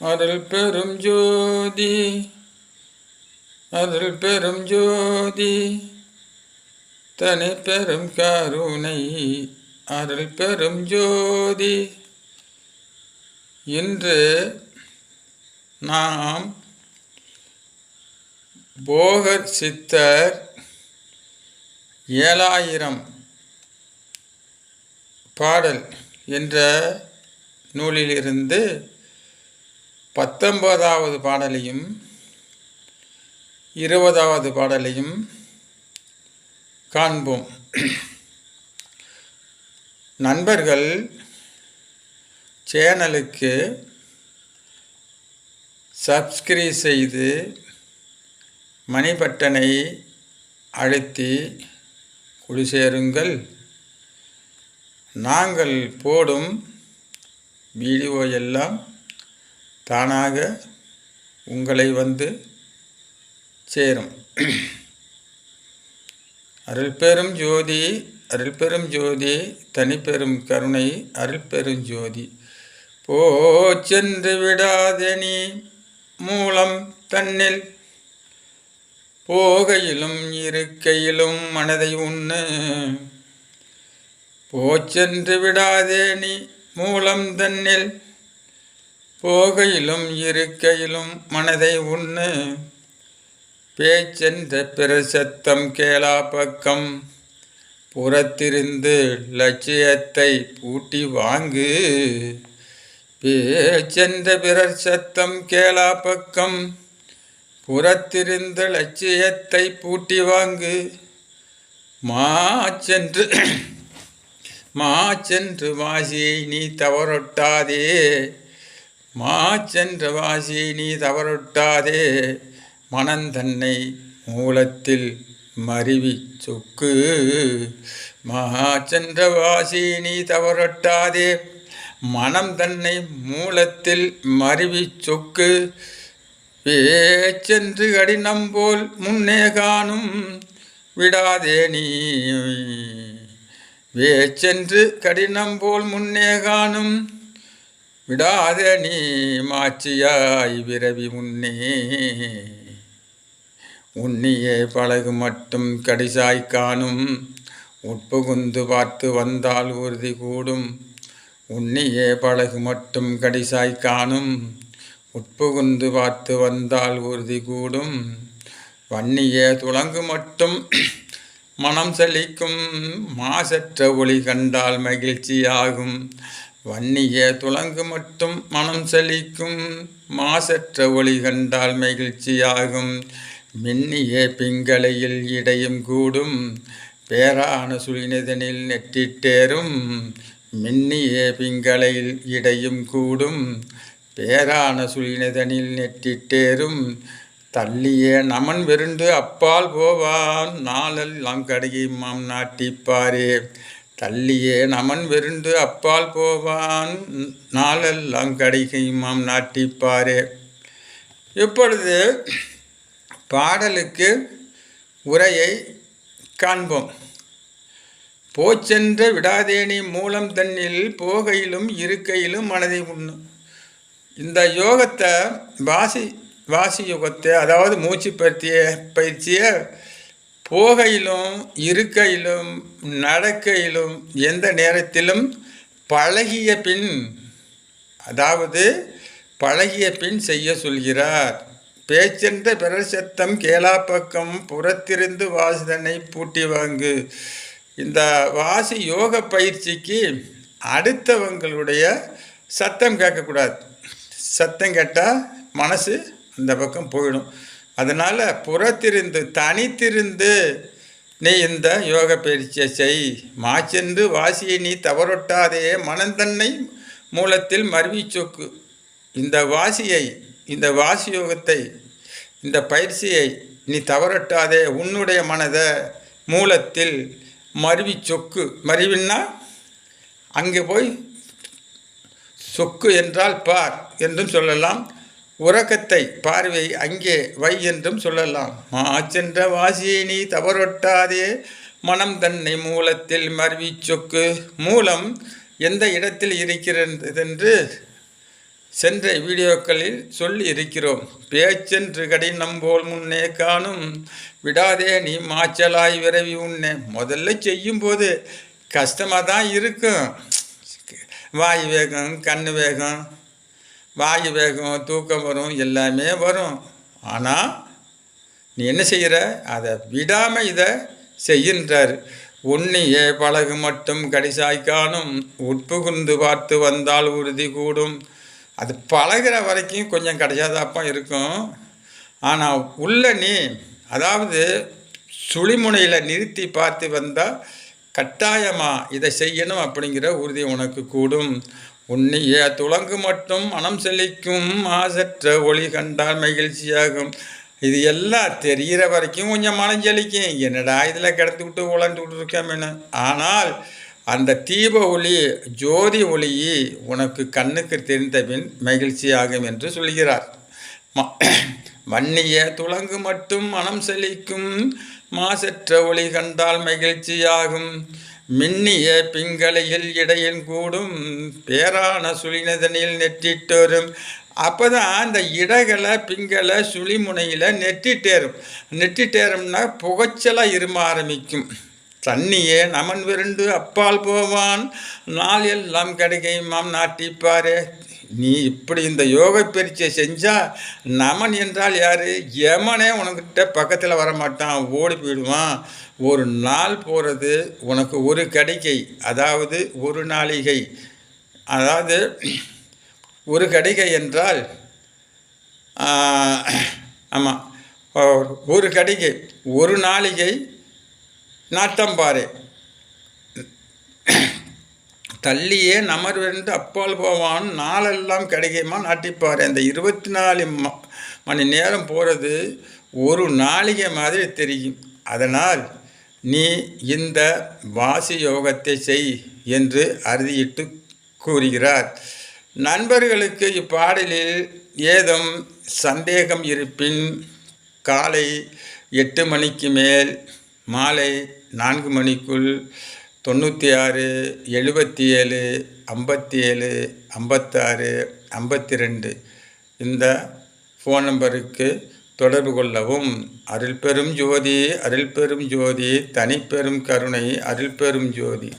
அருள் பெரும் ஜோதி அருள் பெரும் ஜோதி தனி பெரும் கருணை அருள் பெரும் ஜோதி. இன்று நாம் போகர் சித்தர் ஏழாயிரம் பாடல் என்ற நூலிலிருந்து பத்தொன்பதாவது பாடலையும் இருபதாவது பாடலையும் காண்போம். நண்பர்கள் சேனலுக்கு சப்ஸ்கிரைப் செய்து மணி பட்டனை அழுத்தி குடி சேருங்கள் நாங்கள் போடும் வீடியோ எல்லாம் தானாக உங்களை வந்து சேரும். அருள்பெரும் ஜோதி அருள்பெரும் ஜோதி தனிப்பெரும் கருணை அருள்பெரும் ஜோதி. போ சென்று விடாதெனி மூலம் தன்னில் போகையிலும் இருக்கையிலும் மனதை உண்ணு. போச்சென்று விடாதே நீ மூலம் தன்னில் போகையிலும் இருக்கையிலும் மனதை உண்ணு. பேச்சென்ற பிரசத்தம் கேளா பக்கம். புறத்திருந்து லட்சியத்தை பூட்டி வாங்கு. பேச்சென்ற பிறர் சத்தம் கேளா பக்கம். புறத்திருந்த லட்சியத்தை பூட்டி வாங்கு. மா சென்று மா சென்று வாசியை நீ தவறொட்டாதே. மாச்சென்ற வாசி நீ தவறுட்டாதே. மனந்தன்னை மூலத்தில் மருவி சொக்கு. மகாச்சென்ற வாசி நீ தவறொட்டாதே. மனம் தன்னை மூலத்தில் மருவி சொக்கு. வேச்சென்று கடினம் போல் முன்னே காணும். விடாதே நீ. வேச்சென்று கடினம் போல் முன்னே காணும். விடாத நீ மாச்சியாய் விரவி முன்னே உன்னியே பழகு மட்டும் கடிசாய் காணும். உட்புகுந்து பார்த்து வந்தால் உறுதி கூடும். உன்னியே பழகு மட்டும் கடிசாய் காணும். உட்புகுந்து பார்த்து வந்தால் உறுதி கூடும். வன்னியே துளங்கு மட்டும் மனம் செழிக்கும். மாசற்ற ஒளி கண்டால் மகிழ்ச்சியாகும். வன்னிய துலங்கு மட்டும் மனம் செழிக்கும். மாசற்ற ஒளி கண்டால் மகிழ்ச்சியாகும். மின்னிய பிங்களையில் இடையும் கூடும். பேரான சுழினதனில் நெட்டிட்டேரும் மின்னிய பிங்களையில் இடையும் கூடும். பேரான சுழினதனில் நெட்டிட்டேரும் தள்ளியே நமன் விருண்டு அப்பால் போவான். நாளெல்லாம் கடையை மாம் நாட்டிப்பாரே. தள்ளியே நமன் விருந்து அப்பால் போவான். நாளெல்லாம் கடிகையுமாம் நாட்டிப்பாரே. இப்பொழுது பாடலுக்கு உரையை காண்போம். போச்சென்ற விடாதேனி மூலம் தன்னில் போகையிலும் இருக்கையிலும் மனதை உண்ணும் இந்த யோகத்தை வாசி வாசி யுகத்தை அதாவது மூச்சு பற்றிய பயிற்சியை போகையிலும் இருக்கையிலும் நடக்கையிலும் எந்த நேரத்திலும் பழகிய பின் அதாவது பழகிய பின் செய்ய சொல்கிறார். பேச்சென்ற பிறர் சத்தம் கேளா பக்கம் புறத்திருந்து வாசிதனை பூட்டி வாங்கு. இந்த வாசி யோக பயிற்சிக்கு அடுத்தவங்களுடைய சத்தம் கேட்கக்கூடாது. சத்தம் கேட்டால் மனசு அந்த பக்கம் போயிடும். அதனால் புறத்திருந்து தனித்திருந்து நீ இந்த யோக பயிற்சியை செய். மாச்சென்று வாசியை நீ தவறொட்டாதே. மனந்தன்னை மூலத்தில் மருவி சொக்கு. இந்த வாசியை இந்த வாசி யோகத்தை இந்த பயிற்சியை நீ தவறட்டாதே. உன்னுடைய மனதை மூலத்தில் மருவி சொக்கு. மருவின்னா அங்கே போய் சொக்கு என்றால் பார் என்றும் சொல்லலாம். உறக்கத்தை பார்வை அங்கே வை என்றும் சொல்லலாம். மாச்சென்ற வாசியை நீ தவறொட்டாதே மனம் தன்னை மூலத்தில் மருவி சொக்கு. மூலம் எந்த இடத்தில் இருக்கிறது என்று சென்ற வீடியோக்களில் சொல்லி இருக்கிறோம். பேச்சென்று கடினம் போல் முன்னே காணும். விடாதே நீ மாச்சலாய் விரவி உன்னே முதல்ல செய்யும்போது கஷ்டமாக தான் இருக்கும். வாய் வேகம் கண் வேகம் வாயு வேகம் தூக்கம் வரும் எல்லாமே வரும். ஆனால் நீ என்ன செய்கிற அதை விடாமல் இதை செய்கின்றார். உன்னியே பழகு மட்டும் கடிசாய் காணும். உட்புகுந்து பார்த்து வந்தால் உறுதி கூடும். அது பழகிற வரைக்கும் கொஞ்சம் கடைசாதாப்பம் இருக்கும். ஆனால் உள்ள நீ அதாவது சுழிமுனையில் நிறுத்தி பார்த்து வந்தால் கட்டாயமாக இதை செய்யணும் அப்படிங்கிற உறுதி உனக்கு கூடும். உன்னிய துளங்கு மட்டும் மனம் செழிக்கும் ஆசற்ற ஒளி கண்டால் மகிழ்ச்சியாகும். இது எல்லாம் தெரிகிற வரைக்கும் கொஞ்சம் மனம் செழிக்கும். என்னடா இதில் கிடந்து விட்டு உழந்து இருக்கேன் ஆனால் அந்த தீப ஒளி ஜோதி ஒளி உனக்கு கண்ணுக்கு தெரிந்தபின் மகிழ்ச்சியாகும் என்று சொல்கிறார். மன்னிய துளங்கு மட்டும் மனம் செழிக்கும் மாசற்ற ஒளி கண்டால் மகிழ்ச்சியாகும். மின்னிய பிங்களையில் இடையில் கூடும் பேரான சுழினதனில் நெற்றிட்டோரும் அப்போ தான் அந்த இடகளை பிங்களை சுழிமுனையில் நெட்டிட்டேரும் நெட்டிட்டேரும்னா புகைச்சலாக இரும ஆரம்பிக்கும். தண்ணியே நமன் விருண்டு அப்பால் போவான். நாள் எல்லாம் மாம் நாட்டிப்பாரு. நீ இப்படி இந்த யோக பயிற்சியை செஞ்சால் நமன் என்றால் யார்? யமனே உனக்கிட்ட பக்கத்தில் வரமாட்டான் ஓடி போயிடுவான். ஒரு நாள் போகிறது உனக்கு ஒரு கடிகை அதாவது ஒரு நாளிகை. அதாவது ஒரு கடிகை என்றால் ஆமாம் ஒரு கடிகை ஒரு நாளிகை நாட்டம்பாறை தள்ளியே நமர்வென்று அப்பால் போவான் நாளெல்லாம் கிடைக்குமா நாட்டிப்பார். அந்த இருபத்தி நாலு மணி நேரம் போகிறது ஒரு நாளிகை மாதிரி தெரியும். அதனால் நீ இந்த வாசி யோகத்தை செய் என்று அறுதியிட்டு கூறுகிறார். நண்பர்களுக்கு இப்பாடலில் ஏதும் சந்தேகம் இருப்பின் காலை எட்டு மணிக்கு மேல் மாலை நான்கு மணிக்குள் தொண்ணூற்றி ஆறு எழுபத்தி ஏழு ஐம்பத்தி ஏழு ஐம்பத்தாறு ஐம்பத்தி ரெண்டு இந்த ஃபோன் நம்பருக்கு தொடர்பு கொள்ளவும். அருள் பெரும் ஜோதி அருள் பெரும் ஜோதி தனிப்பெரும் கருணை அருள் பெரும் ஜோதி.